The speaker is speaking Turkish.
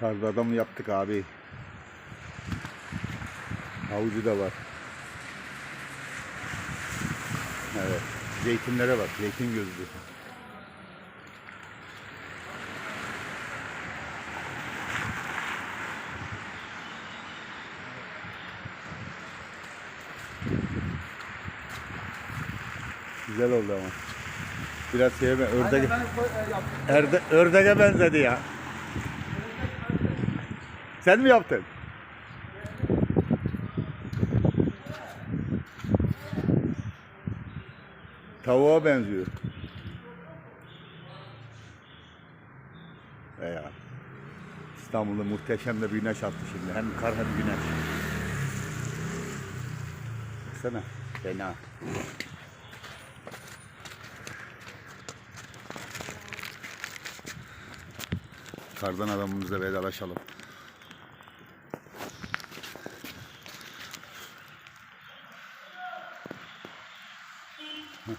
Karda adam yaptık abi. Havucu da var. Evet. Zeytinlere bak. Zeytin gözlü. Güzel oldu ama. Biraz şeye ördek, e, erde, ördeğe benzedi ya. Sen mi yaptın? Tavuğa benziyor. Veya İstanbul'da muhteşem de bir güneş attı şimdi. Hem kar hem güneş. Baksana. Fena. Kardan adamımızla vedalaşalım. Huh.